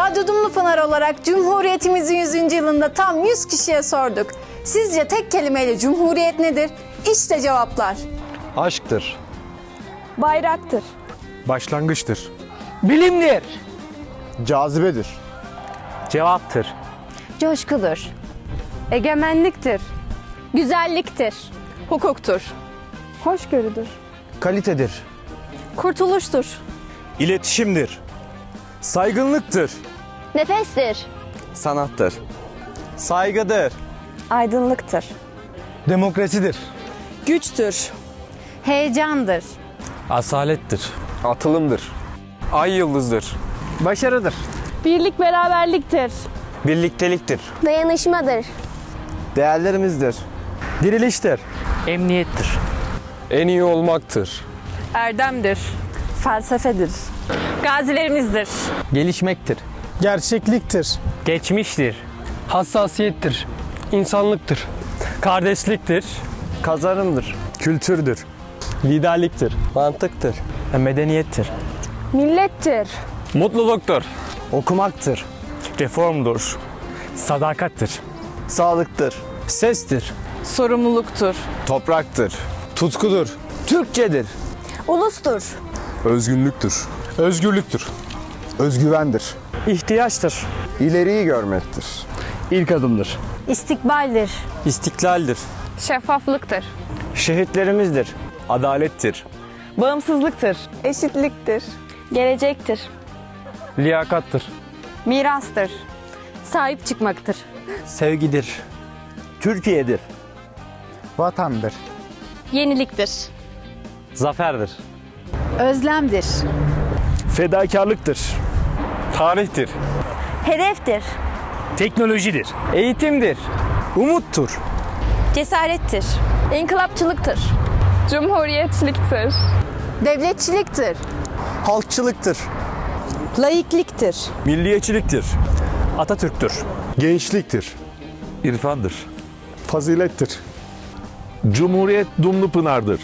Radyo Dumlupınar olarak Cumhuriyetimizin 100. yılında tam 100 kişiye sorduk. Sizce tek kelimeyle Cumhuriyet nedir? İşte cevaplar. Aşktır. Bayraktır. Başlangıçtır. Bilimdir. Cazibedir. Cevaptır. Coşkudur. Egemenliktir. Güzelliktir. Hukuktur. Hoşgörüdür. Kalitedir. Kurtuluştur. İletişimdir. Saygınlıktır. Nefestir. Sanattır. Saygıdır. Aydınlıktır. Demokrasidir. Güçtür. Heyecandır. Asalettir. Atılımdır. Ay yıldızdır. Başarıdır. Birlik beraberliktir. Birlikteliktir. Dayanışmadır. Değerlerimizdir. Diriliştir. Emniyettir. En iyi olmaktır. Erdemdir. Felsefedir. Gazilerimizdir. Gelişmektir. Gerçekliktir. Geçmiştir. Hassasiyettir. İnsanlıktır. Kardeşliktir. Kazarımdır. Kültürdür. Liderliktir. Mantıktır. Medeniyettir. Millettir. Mutluluktur. Okumaktır. Reformdur. Sadakattir. Sağlıktır. Sestir. Sorumluluktur. Topraktır. Tutkudur. Türkçedir. Ulustur. Özgünlüktür. Özgürlüktür. Özgüvendir. İhtiyaçtır. İleriyi görmektir. İlk adımdır. İstikbaldir. İstiklaldir. Şeffaflıktır. Şehitlerimizdir. Adalettir. Bağımsızlıktır. Eşitliktir. Gelecektir. Liyakattır. Mirastır. Sahip çıkmaktır. Sevgidir. Türkiye'dir. Vatandır. Yeniliktir. Zaferdir. Özlemdir. Fedakarlıktır. Tarihtir. Hedeftir. Teknolojidir. Eğitimdir. Umuttur. Cesarettir. İnkılapçılıktır. Cumhuriyetçiliktir. Devletçiliktir. Halkçılıktır. Laikliktir. Milliyetçiliktir. Atatürk'tür. Gençliktir, İrfandır. fazilettir. Cumhuriyet Dumlupınar'dır.